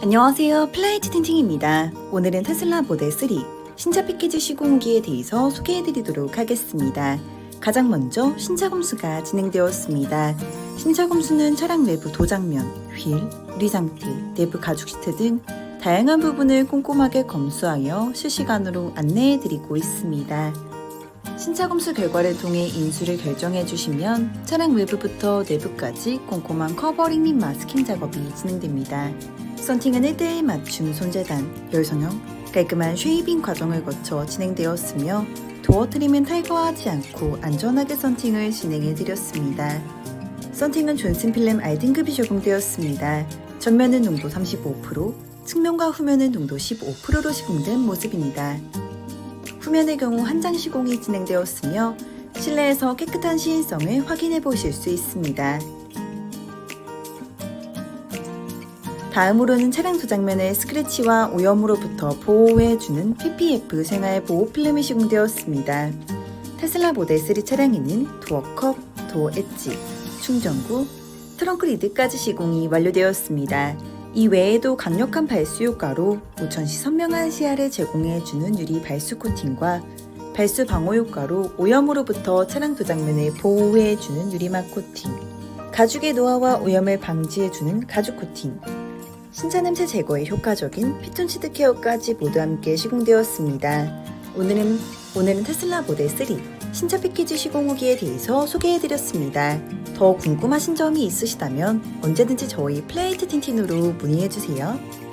안녕하세요. 플라이트 팅팅입니다. 오늘은 테슬라 모델 3 신차 패키지 시공기에 대해서 소개해드리도록 하겠습니다. 가장 먼저 신차 검수가 진행되었습니다. 신차 검수는 차량 내부 도장면, 휠, 유리 상태, 내부 가죽 시트 등 다양한 부분을 꼼꼼하게 검수하여 실시간으로 안내해드리고 있습니다. 신차 검수 결과를 통해 인수를 결정해 주시면 차량 외부부터 내부까지 꼼꼼한 커버링 및 마스킹 작업이 진행됩니다. 썬팅은 1대1 맞춤 손재단, 열선형, 깔끔한 쉐이빙 과정을 거쳐 진행되었으며 도어 트림은 탈거하지 않고 안전하게 썬팅을 진행해 드렸습니다. 썬팅은 존슨 필름 R등급이 적용되었습니다. 전면은 농도 35%, 측면과 후면은 농도 15%로 시공된 모습입니다. 후면의 경우 한장 시공이 진행되었으며 실내에서 깨끗한 시인성을 확인해 보실 수 있습니다. 다음으로는 차량 도장면의 스크래치와 오염으로부터 보호해주는 PPF 생활 보호 필름이 시공되었습니다. 테슬라 모델 3 차량에는 도어컵, 도어 엣지, 충전구, 트렁크 리드까지 시공이 완료되었습니다. 이 외에도 강력한 발수 효과로 우천시 선명한 시야를 제공해주는 유리 발수 코팅과 발수 방호 효과로 오염으로부터 차량 도장면을 보호해주는 유리막 코팅, 가죽의 노화와 오염을 방지해주는 가죽 코팅, 신차 냄새 제거에 효과적인 피톤치드 케어까지 모두 함께 시공되었습니다. 오늘은 오늘은 테슬라 모델 3 신차 패키지 시공 후기에 대해서 소개해드렸습니다. 더 궁금하신 점이 있으시다면 언제든지 저희 플레이트 틴틴으로 문의해주세요.